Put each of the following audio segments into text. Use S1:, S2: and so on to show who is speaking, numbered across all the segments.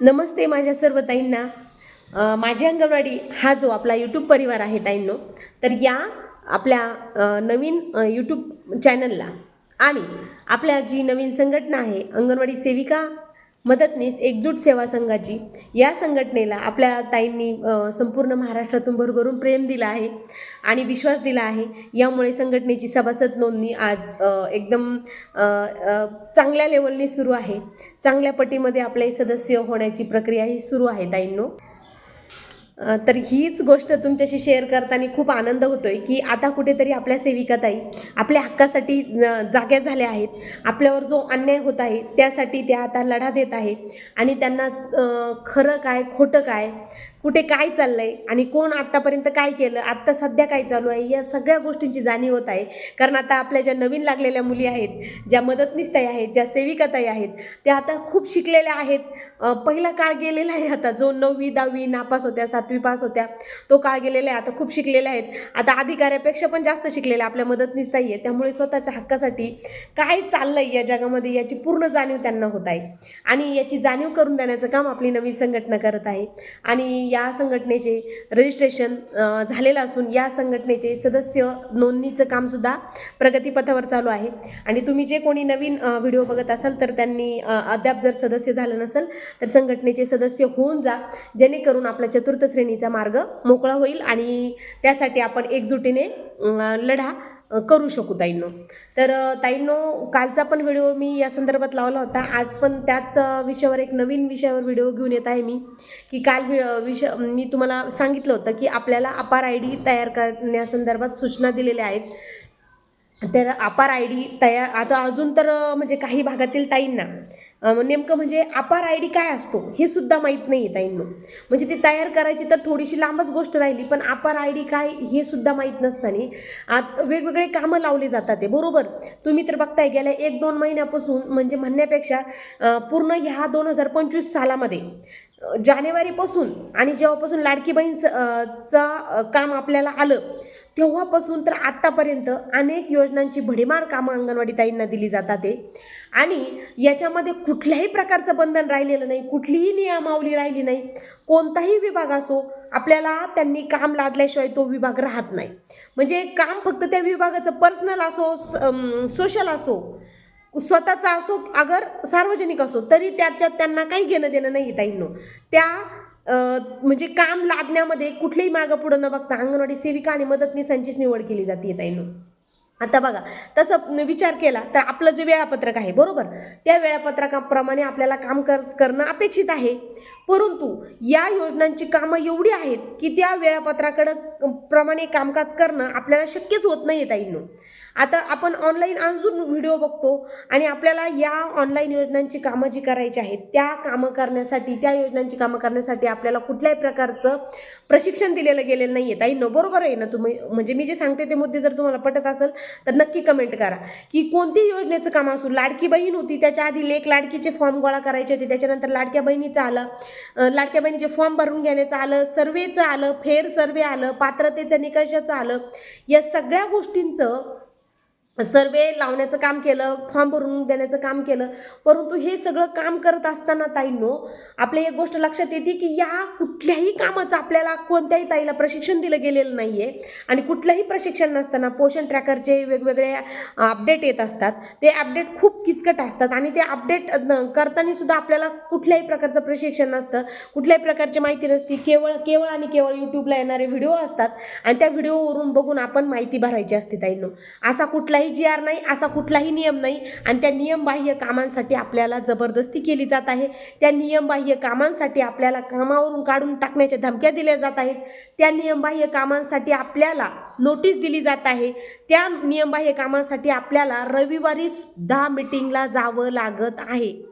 S1: नमस्ते माझ्या सर्व ताईंना. माझी अंगणवाडी हा जो आपला यूट्यूब परिवार आहे ताईंनो तर या आपल्या नवीन यूट्यूब चॅनलला आणि आपल्या जी नवीन संघटना आहे अंगणवाडी सेविका मदतनीस एकजूट सेवा संघाची. या संघटनेला आपल्या ताईंनी संपूर्ण महाराष्ट्रातून भरभरून प्रेम दिला आहे आणि विश्वास दिला आहे. यामुळे संघटनेची सभासद नोंदणी आज एकदम चांगल्या लेवलने सुरू आहे. चांगल्या पटीमध्ये आपले सदस्य होण्याची प्रक्रिया ही सुरू आहे ताईंनो. तर हीच गोष्ट तुमच्याशी शेअर करताना खूप आनंद होतोय की आता कुठेतरी आपल्या सेविकाताई आपल्या हक्कासाठी जाग्या झाल्या आहेत. आपल्यावर जो अन्याय होत आहे त्यासाठी त्या आता लढा देत आहे. आणि त्यांना खरं काय खोटं काय कुठे काय चाललंय आणि कोण आत्तापर्यंत काय केलं आत्ता सध्या काय चालू आहे या सगळ्या गोष्टींची जाणीव होत आहे. कारण आता आपल्या ज्या नवीन लागलेल्या मुली आहेत ज्या मदतनीसताई आहेत ज्या सेविकाताई आहेत त्या आता खूप शिकलेल्या आहेत. पहिला काळ गेलेला आहे आता जो नववी दहावी नापास होत्या सातवी पास होत्या तो काळ गेलेला आहे आता खूप शिकलेल्या आहेत. आता अधिकाऱ्यापेक्षा पण जास्त शिकलेल्या आपल्या मदतनीसताई आहे त्यामुळे स्वतःच्या हक्कासाठी काय चाललंय या जगामध्ये याची पूर्ण जाणीव त्यांना होत आहे. आणि याची जाणीव करून देण्याचं काम आपली नवीन संघटना करत आहे. आणि या संघटनेचे रजिस्ट्रेशन झालेलं असून या संघटनेचे सदस्य नोंदणीचं कामसुद्धा प्रगतीपथावर चालू आहे. आणि तुम्ही जे कोणी नवीन व्हिडिओ बघत असाल तर त्यांनी अद्याप जर सदस्य झालं नसेल तर संघटनेचे सदस्य होऊन जा. जेणेकरून आपला चतुर्थ श्रेणीचा मार्ग मोकळा होईल आणि त्यासाठी आपण एकजुटीने लढा करू शकू ताईंनो. तर ताईंनो कालचा पण व्हिडिओ मी या संदर्भात लावला होता. आज पण त्याच विषयावर एक नवीन विषयावर व्हिडिओ घेऊन येत आहे मी. की काल वि- विषय मी तुम्हाला सांगितलं होतं की आपल्याला अपार आय डी तयार करण्यासंदर्भात सूचना दिलेल्या आहेत. तर अपार आय डी तयार आता अजून तर म्हणजे काही भागातील ताईंना नेमकं म्हणजे अपार आय डी काय असतो हे सुद्धा माहीत नाही आहे ताईंनो. म्हणजे ती तयार करायची तर थोडीशी लांबच गोष्ट राहिली पण अपार आय डी काय हे सुद्धा माहीत नसताना आत वेगवेगळे कामं लावले जातात ते. बरोबर? तुम्ही तर बघताय गेल्या एक दोन महिन्यापासून म्हणजे म्हणण्यापेक्षा पूर्ण ह्या दोन हजार पंचवीस सालामध्ये जानेवारीपासून आणि जेव्हापासून लाडकी बहीण चा काम आपल्याला आलं तेव्हापासून तर आत्तापर्यंत अनेक योजनांची भडीमार कामं अंगणवाडी ताईंना दिली जातात ते आणि याच्यामध्ये कुठल्याही प्रकारचं बंधन राहिलेलं नाही कुठलीही नियमावली राहिली नाही. कोणताही विभाग असो आपल्याला त्यांनी काम लादल्याशिवाय तो विभाग राहत नाही. म्हणजे काम फक्त त्या विभागाचं पर्सनल असो सोशल असो स्वतःचा असो अगर सार्वजनिक असो तरी त्याच्यात त्यांना काही घेणं देणं नाही ताईंनो. त्या म्हणजे काम लादण्यामध्ये कुठलेही मागं पुढं न बघता अंगणवाडी सेविका आणि मदतनीसांचीच निवड केली जाते ताईंनो. आता बघा तसं विचार केला तर आपलं जे वेळापत्रक आहे बरोबर? त्या वेळापत्रकाप्रमाणे आपल्याला काम कर करणं अपेक्षित आहे. परंतु या योजनांची कामं एवढी आहेत की त्या वेळापत्राकडं प्रमाणे कामकाज करणं आपल्याला शक्यच होत नाही आहे ताईंनो. आता आपण ऑनलाईन अजून व्हिडिओ बघतो आणि आपल्याला या ऑनलाईन योजनांची कामं जी करायची आहेत त्या कामं करण्यासाठी त्या योजनांची कामं करण्यासाठी आपल्याला कुठल्याही प्रकारचं प्रशिक्षण दिलेलं गेलेलं नाही आहे ताई न बरोबर आहे ना तुम्ही? म्हणजे मी जे सांगते ते मुद्दे जर तुम्हाला पटत असेल तर नक्की कमेंट करा. की कोणती योजनेचं काम असू लाडकी बहीण होती त्याच्या आधी लेख लाडकीचे फॉर्म गोळा करायचे होते त्याच्यानंतर लाडक्या बहिणीचं आलं लाडक्या बहिणीचे फॉर्म भरून घेण्याचं आलं सर्वेचं आलं फेर सर्वे आलं पात्रतेचं निकषाचं आलं या सगळ्या गोष्टींचं सर्वे लावण्याचं काम केलं फॉर्म भरून देण्याचं काम केलं. परंतु हे सगळं काम करत असताना ताईंनो आपल्या एक गोष्ट लक्षात येते की या कुठल्याही कामाचं आपल्याला कोणत्याही ताईला प्रशिक्षण दिलं गेलेलं नाही आहे आणि कुठलंही प्रशिक्षण नसताना पोषण ट्रॅकरचे वेगवेगळे अपडेट येत असतात. ते अपडेट खूप किचकट असतात आणि ते अपडेट करताना सुद्धा आपल्याला कुठल्याही प्रकारचं प्रशिक्षण नसतं. कुठल्याही प्रकारची माहिती नसती. केवळ केवळ आणि केवळ यूट्यूबला येणारे व्हिडिओ असतात. आणि त्या व्हिडिओवरून बघून आपण माहिती भरायची असते ताईंनो. असा कुठलाही जी आर नाही असा कुठलाही नियम नाही. आणि त्या नियमबाह्य कामांसाठी आपल्याला जबरदस्ती केली जात आहे. त्या नियमबाह्य कामांसाठी आपल्याला कामावरून काढून टाकण्याच्या धमक्या दिल्या जात आहेत. त्या नियमबाह्य कामांसाठी आपल्याला नोटीस दिली जात आहे. त्या नियमबाह्य कामांसाठी आपल्याला रविवारी सुद्धा मिटिंगला जावं लागत आहे.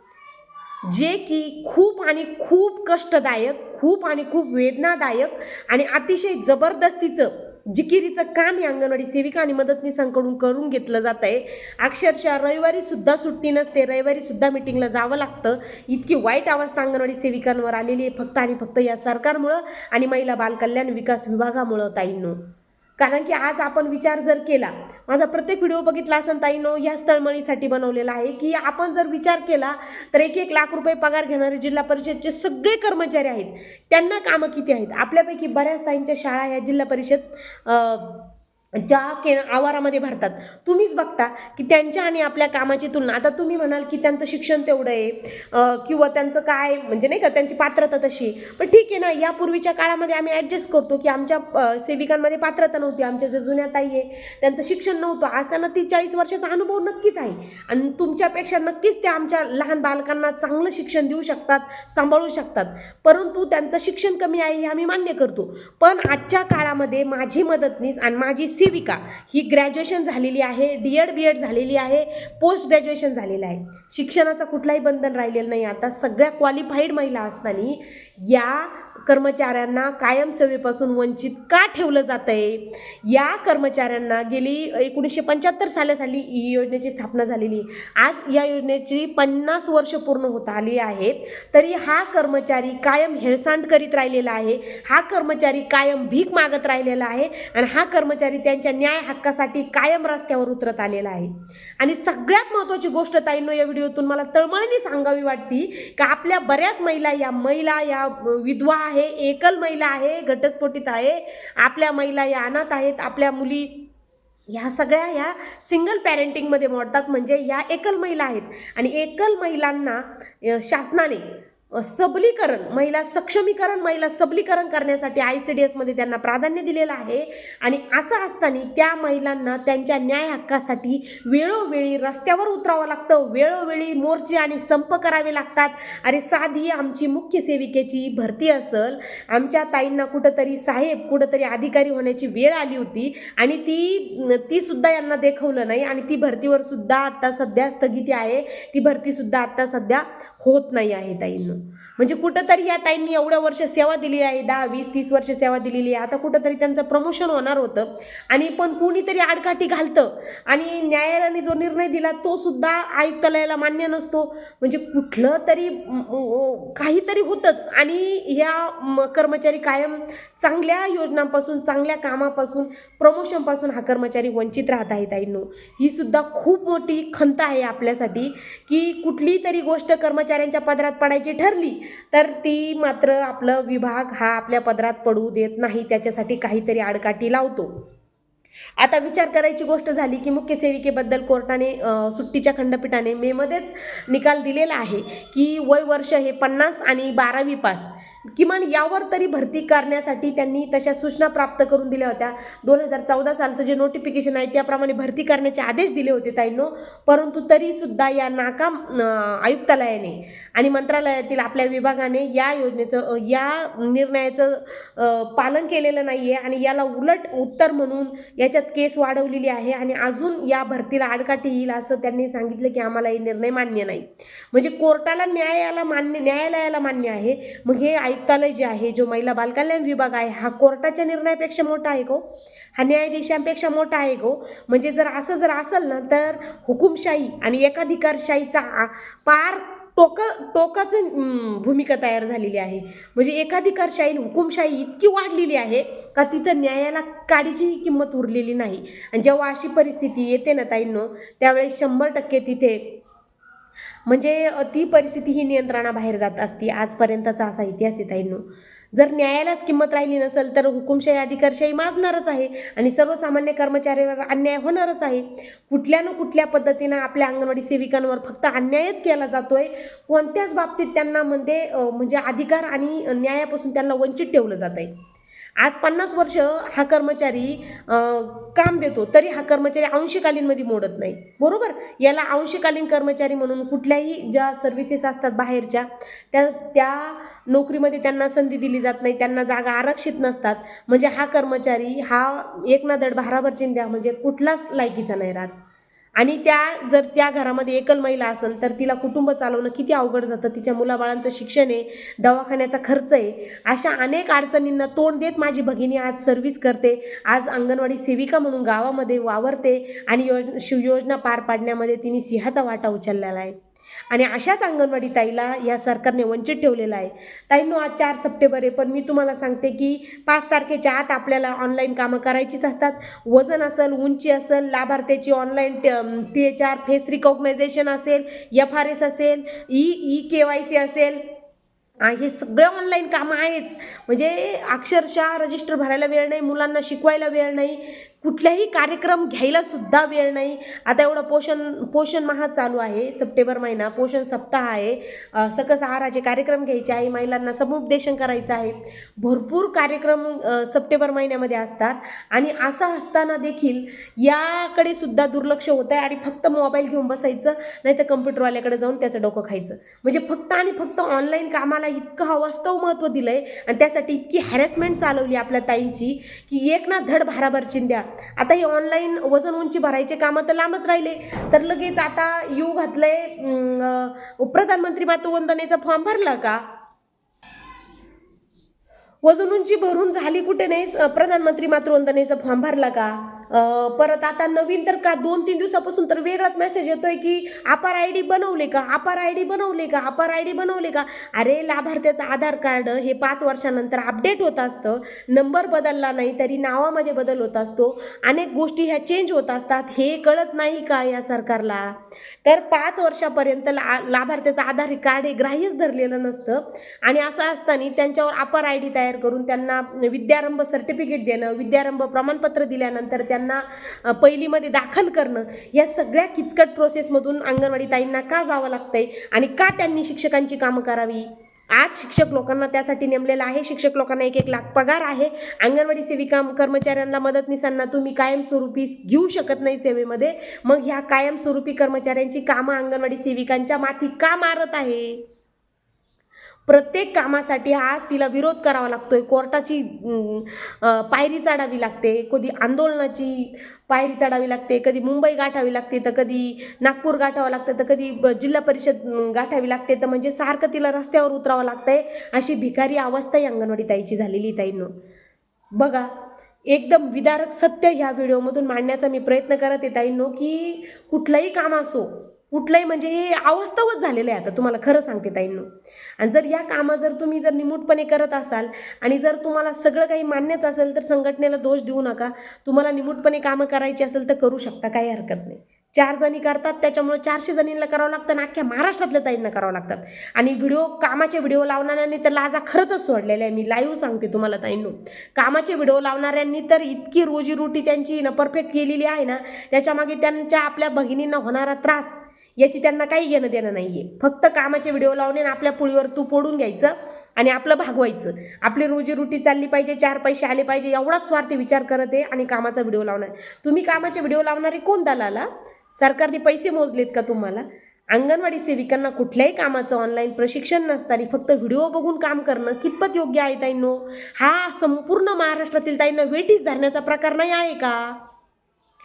S1: जे की खूप आणि खूप कष्टदायक खूप आणि खूप वेदनादायक आणि अतिशय जबरदस्तीचं जिकिरीचं काम हे अंगणवाडी सेविका आणि मदतनीसांकडून करून घेतलं जात आहे. अक्षरशः रविवारी सुद्धा सुट्टी नसते रविवारी सुद्धा मिटिंगला जावं लागतं. इतकी वाईट अवस्था अंगणवाडी सेविकांवर आलेली आहे फक्त आणि फक्त या सरकारमुळं आणि महिला बालकल्याण विकास विभागामुळं ताईंनो. कारण की आज आपण विचार जर केला माझा प्रत्येक व्हिडिओ बघितला असेल ताईनो ह्याच तळमळीसाठी बनवलेला आहे की आपण जर विचार केला तर एक एक लाख रुपये पगार घेणारे जिल्हा परिषदचे सगळे कर्मचारी आहेत. त्यांना कामं किती आहेत? आपल्यापैकी बऱ्याच ताईंच्या शाळा ह्या जिल्हा परिषद ज्या के आवारामध्ये भरतात. तुम्हीच बघता की त्यांच्या आणि आपल्या कामाची तुलना. आता तुम्ही म्हणाल की त्यांचं शिक्षण तेवढं आहे. किंवा त्यांचं काय म्हणजे नाही का त्यांची पात्रता तशी. आहे. पण ठीक आहे ना यापूर्वीच्या काळामध्ये आम्ही ॲडजस्ट करतो की आमच्या सेविकांमध्ये पात्रता नव्हती. आमच्या ज्या जुन्या ताई आहे त्यांचं शिक्षण नव्हतं. आज त्यांना ती चाळीस वर्षाचा अनुभव नक्कीच आहे. आणि तुमच्यापेक्षा नक्कीच त्या आमच्या लहान बालकांना चांगलं शिक्षण देऊ शकतात सांभाळू शकतात. परंतु त्यांचं शिक्षण कमी आहे हे आम्ही मान्य करतो. पण आजच्या काळामध्ये माझी मदतनीस आणि माझी सेविका ही ग्रॅज्युएशन झालेली आहे डी एड बी एड झालेली आहे पोस्ट ग्रॅज्युएशन झालेलं आहे. शिक्षणाचं कुठलाही बंधन राहिलेलं नाही. आता सगळ्या क्वालिफाईड महिला असताना या कर्मचाऱ्यांना कायमसेवेपासून वंचित का ठेवलं जात आहे या कर्मचाऱ्यांना गेली एकोणीसशे पंच्याहत्तर सालासाठी ही योजनेची स्थापना झालेली. आज या योजनेची पन्नास वर्ष पूर्ण होत आली आहेत. तरी हा कर्मचारी कायम हेळसांड करीत राहिलेला आहे. हा कर्मचारी कायम भीक मागत राहिलेला आहे आणि हा कर्मचारी त्यांच्या न्याय हक्कासाठी कायम रस्त्यावर उतरत आलेला आहे. आणि सगळ्यात महत्त्वाची गोष्ट ताईंनो या व्हिडिओतून मला तळमळीने सांगावी वाटती का आपल्या बऱ्याच महिला या महिला या विधवा आहे एकल महिला आहे घटस्फोटित आहे. आपल्या महिला या अनाथ आहेत आपल्या मुली ह्या सगळ्या ह्या सिंगल पॅरेंटिंगमध्ये मोडतात. म्हणजे ह्या एकल महिला आहेत. आणि एकल महिलांना शासनाने सबलीकरण महिला सक्षमीकरण महिला सबलीकरण करण्यासाठी आय सी डी एसमध्ये त्यांना प्राधान्य दिलेलं आहे. आणि असं असताना त्या महिलांना त्यांच्या न्याय हक्कासाठी वेळोवेळी रस्त्यावर उतरावं लागतं. वेळोवेळी मोर्चे आणि संप करावे लागतात. अरे साधी आमची मुख्य सेविकेची भरती असल आमच्या ताईंना कुठंतरी साहेब कुठंतरी अधिकारी होण्याची वेळ आली होती आणि ती ती सुद्धा यांना देखवलं नाही आणि ती भरतीवर सुद्धा आता सध्या स्थगिती आहे. ती भरतीसुद्धा आत्ता आता सध्या होत नाही आहे ताईंना. म्हणजे कुठंतरी या ताईंनी एवढ्या वर्ष सेवा दिली आहे दहा वीस तीस वर्ष सेवा दिलेली आहे. आता कुठंतरी त्यांचं प्रमोशन होणार होतं. आणि पण कुणीतरी आडकाठी घालतं. आणि न्यायालयाने जो निर्णय दिला तो सुद्धा आयुक्तालयाला मान्य नसतो. म्हणजे कुठलं तरी काहीतरी होतंच. आणि ह्या कर्मचारी कायम चांगल्या योजनांपासून चांगल्या कामापासून प्रमोशनपासून हा कर्मचारी वंचित राहत आहे ताईंनो. ही सुद्धा खूप मोठी खंत आहे आपल्यासाठी की कुठली तरी गोष्ट कर्मचाऱ्यांच्या पदरात पडायची ठर ठरली तर ती मात्र आपलं विभाग हा आपल्या पदरात पडू देत नाही. त्याच्यासाठी काहीतरी आडकाठी लावतो. आता विचार करायची गोष्ट झाली की मुख्य सेविकेबद्दल कोर्टाने सुट्टीच्या खंडपीठाने मेमध्येच निकाल दिलेला आहे की वय वर्ष हे पन्नास आणि बारावी पास. किमान यावर तरी भरती करण्यासाठी त्यांनी तशा सूचना प्राप्त करून दिल्या होत्या. दोन हजार चौदा सालचं जे नोटिफिकेशन आहे त्याप्रमाणे भरती करण्याचे आदेश दिले होते ताईंनो. परंतु तरीसुद्धा या नाकाम आयुक्तालयाने आणि मंत्रालयातील आपल्या विभागाने या योजनेचं या निर्णयाचं पालन केलेलं नाही आहे आणि याला उलट उत्तर म्हणून याच्यात केस वाढवलेली आहे आणि अजून या भरतीला आडकाठी येईल असं त्यांनी सांगितलं की आम्हाला हे निर्णय मान्य नाही. म्हणजे कोर्टाला न्यायाला मान्य न्यायालयाला मान्य आहे. मग हे आयुक्तालय जे आहे जो महिला बालकल्याण विभाग आहे हा कोर्टाच्या निर्णयापेक्षा मोठा आहे गो हो? हा? न्यायाधीशांपेक्षा मोठा आहे गो हो? म्हणजे जर असं जर असेल ना तर हुकुमशाही आणि एकाधिकारशाहीचा आ- पार टोका टोकाचं भूमिका तयार झालेली आहे. म्हणजे एकाधिकारशाही हुकुमशाही इतकी वाढलेली आहे का तिथं न्यायाला काडीचीही किंमत उरलेली नाही. आणि जेव्हा अशी परिस्थिती येते ना ताईंनो त्यावेळेस शंभर टक्के तिथे म्हणजे ती परिस्थिती ही नियंत्रणाबाहेर जात असती. आजपर्यंतचा असा इतिहास आहे ताईंनो. जर न्यायालाच किंमत राहिली नसेल तर हुकुमशाही अधिकारशाही माजणारच आहे आणि सर्वसामान्य कर्मचाऱ्यांवर अन्याय होणारच आहे. कुठल्या न कुठल्या पद्धतीनं आपल्या अंगणवाडी सेविकांवर फक्त अन्यायच केला जातोय कोणत्याच बाबतीत त्यांना म्हणजे म्हणजे अधिकार आणि न्यायापासून त्यांना वंचित ठेवलं जात आहे आज पन्नास वर्ष हा कर्मचारी काम देतो तरी हा कर्मचारी अंशकालीनमध्ये मोडत नाही. बरोबर? याला अंशकालीन कर्मचारी म्हणून कुठल्याही ज्या सर्व्हिसेस असतात बाहेरच्या त्या त्या नोकरीमध्ये त्यांना संधी दिली जात नाही त्यांना जागा आरक्षित नसतात. म्हणजे हा कर्मचारी हा एक ना दड भाराभर चिंध्या म्हणजे कुठलाच लायकीचा नाही राहत. आणि त्या जर त्या घरामध्ये एकल महिला असेल तर तिला कुटुंब चालवणं किती अवघड जातं. तिच्या मुलाबाळांचं शिक्षण आहे दवाखान्याचा खर्च आहे. अशा अनेक अडचणींना तोंड देत माझी भगिनी आज सर्व्हिस करते. आज अंगणवाडी सेविका म्हणून गावामध्ये वावरते आणि योज शिवयोजना पार पाडण्यामध्ये तिने सिंहाचा वाटा उचललेला आहे. आणि अशाच अंगणवाडी ताईला या सरकारने वंचित ठेवलेलं आहे. ताईंनो आज चार सप्टेंबर आहे पण मी तुम्हाला सांगते की पाच तारखेच्या आत आपल्याला ऑनलाईन कामं करायचीच असतात. वजन असेल उंची असेल लाभार्थ्याची online T H R face recognition असेल एफ आर एस असेल E E K Y C असेल हे सगळे ऑनलाईन कामं आहेच. म्हणजे अक्षरशः रजिस्टर भरायला वेळ नाही मुलांना शिकवायला वेळ नाही. कुठल्याही कार्यक्रम घ्यायला सुद्धा वेळ नाही. आता एवढं पोषण पोषण महा चालू आहे सप्टेंबर महिना पोषण सप्ताह आहे. सकस आहाराचे कार्यक्रम घ्यायचे आहे महिलांना समुपदेशन करायचं आहे. भरपूर कार्यक्रम सप्टेंबर महिन्यामध्ये असतात. आणि असं असताना देखील याकडे सुद्धा दुर्लक्ष होत आहे आणि फक्त मोबाईल घेऊन बसायचं नाही तर कम्प्युटरवाल्याकडे जाऊन त्याचं डोकं खायचं. म्हणजे फक्त आणि फक्त ऑनलाईन कामाला इतकं अवास्तव महत्त्व दिलं आहे आणि त्यासाठी इतकी हॅरेसमेंट चालवली आपल्या ताईंची की एक ना धड भाराभर चिंद्या आता हे ऑनलाईन वजन उंची भरायचे कामं तर लांबच राहिले. तर लगेच आता यू घातलंय प्रधानमंत्री मातृवंदनेचा फॉर्म भरला का? वजन उंची भरून झाली कुठे नाही प्रधानमंत्री मातृवंदनेचा फॉर्म भरला का? परत आता नवीन तर का दोन तीन दिवसापासून तर वेगळाच मेसेज येतोय की आपार आय डी बनवले का? आपार आय डी बनवले का? आपार आय डी बनवले का? अरे लाभार्थ्याचं आधार कार्ड हे पाच वर्षानंतर अपडेट होत असतं. नंबर बदलला नाही तरी नावामध्ये बदल होत असतो. अनेक गोष्टी ह्या चेंज होत असतात. हे कळत नाही का या सरकारला? तर पाच वर्षापर्यंत ला लाभार्थ्याचं आधार कार्ड हे ग्राह्यच धरलेलं नसतं. आणि असं असताना त्यांच्यावर अपार आय डी तयार करून त्यांना विद्यारंभ सर्टिफिकेट देणं विद्यारंभ प्रमाणपत्र दिल्यानंतर त्या त्यांना पहिलीमध्ये दाखल करणं या सगळ्या किचकट प्रोसेसमधून अंगणवाडी ताईंना का जावं लागतंय आणि का त्यांनी शिक्षकांची कामं करावी? आज शिक्षक लोकांना त्यासाठी नेमलेलं आहे. शिक्षक लोकांना एक एक लाख पगार आहे. अंगणवाडी सेविका कर्मचाऱ्यांना मदतनीसांना तुम्ही कायमस्वरूपी घेऊ शकत नाही सेवेमध्ये. मग ह्या कायमस्वरूपी कर्मचाऱ्यांची कामं अंगणवाडी सेविकांच्या माथी का मारत आहे? प्रत्येक कामासाठी आज तिला विरोध करावा लागतोय. कोर्टाची पायरी चढावी लागते. कधी आंदोलनाची पायरी चढावी लागते. कधी मुंबई गाठावी लागते. तर कधी नागपूर गाठावं लागतं. तर कधी ब- जिल्हा परिषद गाठावी लागते. तर म्हणजे सारखं तिला रस्त्यावर उतरावं लागतंय. अशी भिकारी अवस्था ही अंगणवाडी ताईची झालेली ताईनं. बघा एकदम विदारक सत्य ह्या व्हिडिओमधून मांडण्याचा मी प्रयत्न करत आहे ताईंनो की कुठलंही काम असो कुठलंही म्हणजे हे अवस्थवच झालेलं आहे आता तुम्हाला खरं सांगते ताईंनो. आणि जर या कामं जर तुम्ही जर निमूटपणे करत असाल आणि जर तुम्हाला सगळं काही मान्यच असेल तर संघटनेला दोष देऊ नका. तुम्हाला निमूटपणे कामं करायची असेल तर करू शकता काही हरकत नाही. चार जणी करतात त्याच्यामुळे चारशे जणींना करावं लागतं आणि अख्ख्या महाराष्ट्रातल्या ताईंना करावं लागतात. आणि व्हिडिओ कामाचे व्हिडिओ लावणाऱ्यांनी तर लाजा खरंच सोडलेल्या आहे. मी लाईव्ह सांगते तुम्हाला ताईंनो. कामाचे व्हिडिओ लावणाऱ्यांनी तर इतकी रोजीरोटी त्यांची ना परफेक्ट केलेली आहे ना त्याच्यामागे त्यांच्या आपल्या भगिनींना होणारा त्रास याची त्यांना काही घेणं देणं नाही आहे फक्त कामाचे व्हिडिओ लावणे आणि आपल्या पुळीवर तू पोडून घ्यायचं आणि आपलं भागवायचं. आपली रोजीरोटी चालली पाहिजे चार पैसे आले पाहिजे एवढाच स्वार्थी विचार करत आहे आणि कामाचा व्हिडिओ लावणार. तुम्ही कामाचे व्हिडिओ लावणारे कोण दलाला सरकारने पैसे मोजलेत का तुम्हाला? अंगणवाडी सेविकांना कुठल्याही कामाचं ऑनलाईन प्रशिक्षण नसताना फक्त व्हिडिओ बघून काम करणं कितपत योग्य आहे ताईंनो? हा संपूर्ण महाराष्ट्रातील ताईंना वेटीस धरण्याचा प्रकार नाही आहे का?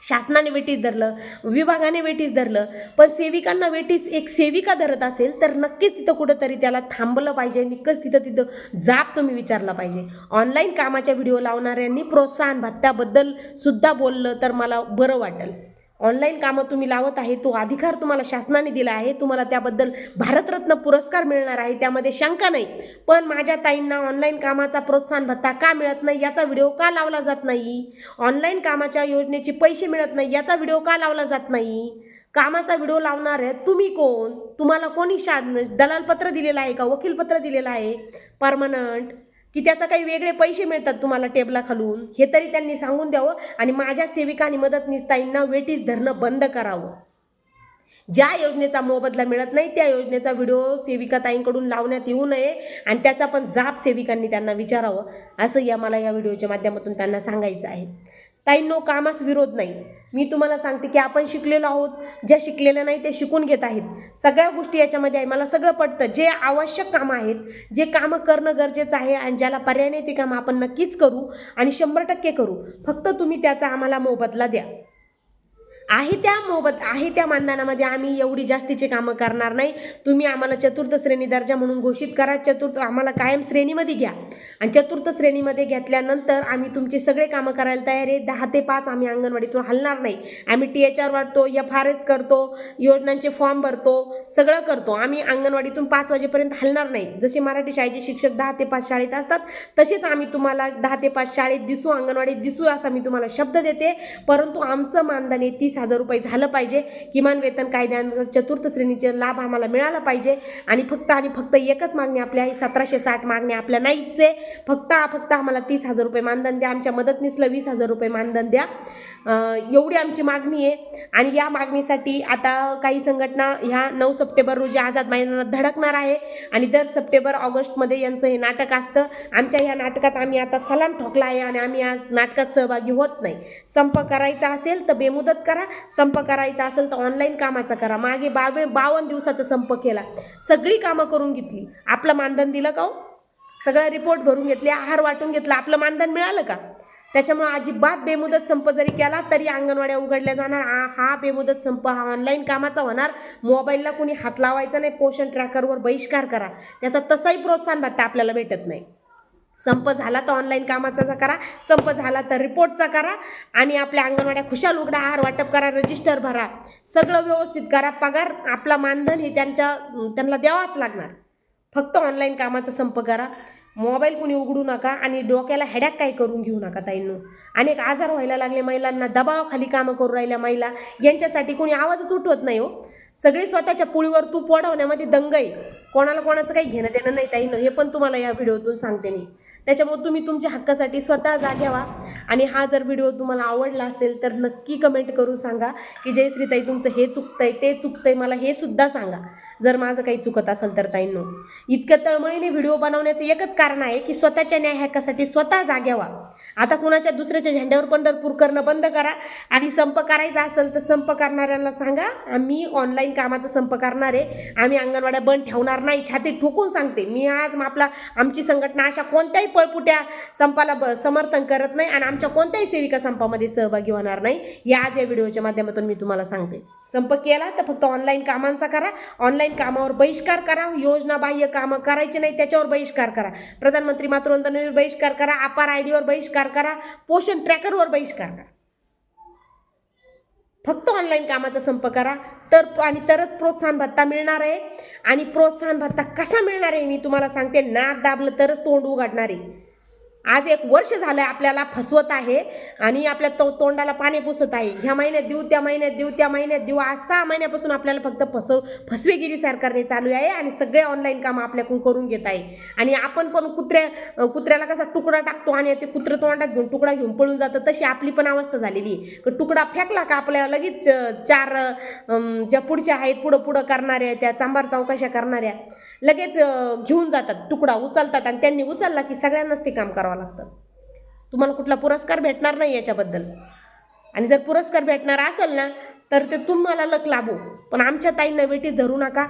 S1: शासनाने वेटीस धरलं विभागाने वेटीस धरलं पण सेविकांना वेटीस एक सेविका धरत असेल तर नक्कीच तिथं कुठंतरी त्याला थांबलं पाहिजे निकस तिथं तिथं जाब तुम्ही विचारला पाहिजे. ऑनलाईन कामाच्या व्हिडिओ लावणाऱ्यांनी प्रोत्साहन भत्त्याबद्दल सुद्धा बोललं तर मला बरं वाटेल. ऑनलाईन कामं तुम्ही लावत आहे तो अधिकार तुम्हाला शासनाने दिला आहे तुम्हाला त्याबद्दल भारतरत्न पुरस्कार मिळणार आहे त्यामध्ये शंका नाही. पण माझ्या ताईंना ऑनलाईन कामाचा प्रोत्साहन भत्ता का मिळत नाही याचा व्हिडिओ का लावला जात नाही? ऑनलाईन कामाच्या योजनेचे पैसे मिळत नाही याचा व्हिडिओ का लावला जात नाही? कामाचा व्हिडिओ लावणार आहे तुम्ही कोण? तुम्हाला कोणी शा दलालपत्र दिलेलं आहे का? वकीलपत्र दिलेलं आहे? परमनंट की त्याचा काही वेगळे पैसे मिळतात तुम्हाला टेबला खालून? हे तरी त्यांनी सांगून द्यावं आणि माझ्या सेविका आणि मदतनीसताईंना वेटीस धरणं बंद करावं. ज्या योजनेचा मोबदला मिळत नाही त्या योजनेचा व्हिडिओ सेविका ताईंकडून लावण्यात येऊ नये आणि त्याचा पण जाब सेविकांनी त्यांना विचारावं असं या मला या व्हिडिओच्या माध्यमातून त्यांना सांगायचं आहे. ताईंनो कामास विरोध नाही. मी तुम्हाला सांगते की आपण शिकलेलो आहोत. ज्या शिकलेल्या नाही ते शिकून घेत आहेत. सगळ्या गोष्टी याच्यामध्ये आहे. मला सगळं पडतं जे आवश्यक कामं आहेत जे कामं करणं गरजेचं आहे आणि ज्याला पर्याय नाही ते कामं आपण नक्कीच करू आणि शंभर टक्के करू. फक्त तुम्ही त्याचा आम्हाला मोबदला द्या. आहे त्या मोबत आहे त्या मानधनामध्ये आम्ही एवढी जास्तीचे कामं करणार नाही. तुम्ही आम्हाला चतुर्थ श्रेणी दर्जा म्हणून घोषित करा. चतुर्थ आम्हाला कायम श्रेणीमध्ये घ्या. आणि चतुर्थ श्रेणीमध्ये घेतल्यानंतर आम्ही तुमचे सगळे कामं करायला तयार आहे. दहा ते पाच आम्ही अंगणवाडीतून हलणार नाही. आम्ही टी एच आर वाटतो एफ आर एस करतो योजनांचे फॉर्म भरतो सगळं करतो. आम्ही अंगणवाडीतून पाच वाजेपर्यंत हलणार नाही. जसे मराठी शाळेचे शिक्षक दहा ते पाच शाळेत असतात तसेच आम्ही तुम्हाला दहा ते पाच शाळेत दिसू अंगणवाडीत दिसू असा मी तुम्हाला शब्द देते. परंतु आमचं मानधन आहे तीस वीस हजार रुपये झालं पाहिजे. किमान वेतन कायद्याअंतर्गत चतुर्थ श्रेणीचे लाभ आम्हाला मिळाला पाहिजे. आणि फक्त आणि फक्त एकच मागणी आपल्या आहे सतराशे साठ मागणी आपल्या नाहीच आहे. फक्त फक्त आम्हाला तीस हजार रुपये मानधन द्या. आमच्या मदतनीसला वीस हजार रुपये मानधन द्या. एवढी आमची मागणी आहे. आणि या मागणीसाठी आता काही संघटना ह्या नऊ सप्टेंबर रोजी आझाद मैदानात धडकणार आहे. आणि दर सप्टेंबर ऑगस्टमध्ये यांचं हे नाटक असतं. आमच्या ह्या नाटकात आम्ही आता सलाम ठोकला आहे. आणि आम्ही आज नाटकात सहभागी होत नाही. संप करायचा असेल तर बेमुदत करा. संप करायचा असेल तर ऑनलाईन कामाचा करा. मागे बावे बावन्न दिवसाचा संप केला. सगळी कामं करून घेतली. आपलं मानधन दिलं का हो? सगळा रिपोर्ट भरून घेतले. आहार वाटून घेतला. आपलं मानधन मिळालं का? त्याच्यामुळे अजिबात बेमुदत संप जरी केला तरी अंगणवाड्या उघडल्या जाणार. हा हा बेमुदत संप हा ऑनलाईन कामाचा होणार. मोबाईलला कोणी हात लावायचा नाही. पोषण ट्रॅकरवर बहिष्कार करा. त्याचा तसाही प्रोत्साहन भत्ता आपल्याला भेटत नाही. संप झाला तर ऑनलाईन कामाचा करा संप झाला तर रिपोर्टचा करा आणि आपल्या अंगणवाड्या खुशाल उघडा आहार वाटप करा रजिस्टर भरा. सगळं व्यवस्थित करा पगार आपला मानधन हे त्यांच्या त्यांना द्यावाच लागणार. फक्त ऑनलाईन कामाचा संप करा. मोबाईल कुणी उघडू नका आणि डोक्याला हेडॅक काय करून घेऊ नका ताईंनो. अनेक आजार व्हायला लागले महिलांना दबावाखाली कामं करू राहिल्या महिला. यांच्यासाठी कोणी आवाजच उठवत नाही हो. सगळे स्वतःच्या पुळीवर तूप वाढवण्यामध्ये दंग आहे. कोणाला कोणाचं काही घेणं देणं नाही ताईनं. हे पण तुम्हाला या व्हिडिओतून सांगते मी. त्याच्यामुळे तुम्ही तुमच्या हक्कासाठी स्वतः जाग्या व्हा आणि हा जर व्हिडिओ तुम्हाला आवडला असेल तर नक्की कमेंट करून सांगा की जयश्रीताई तुमचं हे चुकतंय ते चुकतंय मला हे सुद्धा सांगा. जर माझं काही चुकत असेल तर ताईंनो. इतक्या तळमळीने व्हिडिओ बनवण्याचं एकच कारण आहे की स्वतःच्या न्याय हक्कासाठी स्वतः जाग्या व्हा आता कुणाच्या दुसऱ्याच्या झेंड्यावर पंढरपूर करणं बंद करा आणि संप करायचा असेल तर संप करणाऱ्यांना सांगा आम्ही ऑनलाईन कामाचा संप करणार आहे. आम्ही अंगणवाड्या बंद ठेवणार नाही. छाती ठोकून सांगते. मी आज आपला आमची संघटना अशा कोणत्याही पळपुट्या संपाला ब समर्थन करत नाही आणि आमच्या कोणत्याही सेविका संपामध्ये सहभागी होणार नाही. या आज या व्हिडिओच्या माध्यमातून मी तुम्हाला सांगते. संप केला तर फक्त ऑनलाईन कामांचा करा. ऑनलाईन कामावर बहिष्कार करा. योजना बाह्य कामं करायचे नाही त्याच्यावर बहिष्कार करा. प्रधानमंत्री मातृवंदनेवर बहिष्कार करा. अपार आय डीवर बहिष्कार करा. पोषण ट्रॅकरवर बहिष्कार करा. फक्त ऑनलाईन कामाचा संप करा. तर आणि तरच प्रोत्साहन भत्ता मिळणार आहे. आणि प्रोत्साहन भत्ता कसा मिळणार आहे मी तुम्हाला सांगते. नाक दाबलं तरच तोंड उघडणार आहे. आज एक वर्ष झालं आहे आपल्याला फसवत आहे आणि आपल्या तो तोंडाला पाणी पुसत आहे. ह्या महिन्यात देऊ त्या महिन्यात देऊ त्या महिन्यात देऊ आज सहा महिन्यापासून आपल्याला फक्त फसव फसवेगिरी सरकारने चालू आहे आणि सगळे ऑनलाईन कामं आपल्याकडून करून घेत आहे. आणि आपण पण कुत्र्या कुत्र्याला कसा तुकडा टाकतो आणि ते कुत्रं तोंडात घेऊन तुकडा घेऊन पळून जातं तशी आपली पण अवस्था झालेली आहे. तुकडा फेकला का आपल्या लगेच चार ज्या पुढच्या आहेत पुढं पुढं करणाऱ्या त्या चांबार चौकाशा करणाऱ्या लगेच घेऊन जातात तुकडा उचलतात आणि त्यांनी उचलला की सगळ्यांनाच ते काम करावं लागतं. तुम्हाला कुठला पुरस्कार भेटणार नाही याच्याबद्दल. आणि जर पुरस्कार भेटणार असेल ना तर ते तुम्हाला लक लाभो. पण आमच्या ताईंना वेटीस धरू नका.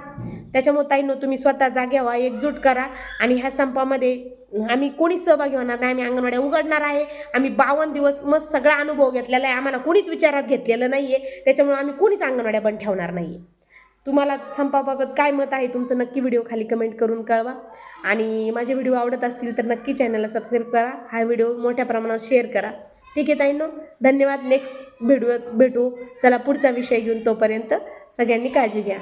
S1: त्याच्यामुळे ताईंनो तुम्ही स्वतः जाग्या व्हा एकजूट करा. आणि ह्या संपामध्ये आम्ही कोणीच सहभागी होणार नाही. आम्ही अंगणवाड्या उघडणार आहे. आम्ही बावन्न दिवस मस्त सगळा अनुभव घेतलेला आहे. आम्हाला कोणीच विचारात घेतलेलं नाही आहे त्याच्यामुळे आम्ही कोणीच अंगणवाड्या बंद ठेवणार नाही आहे तुम्हाला संपाबाबत काय मत आहे तुमचं नक्की व्हिडिओ खाली कमेंट करून कळवा. आणि माझे व्हिडिओ आवडत असतील तर नक्की चॅनलला सबस्क्राईब करा. हा व्हिडिओ मोठ्या प्रमाणावर शेअर करा. ठीक आहे ताईंनो धन्यवाद. नेक्स्ट व्हिडिओ भेटू. चला पुढचा विषय घेऊन तोपर्यंत सगळ्यांनी काळजी घ्या.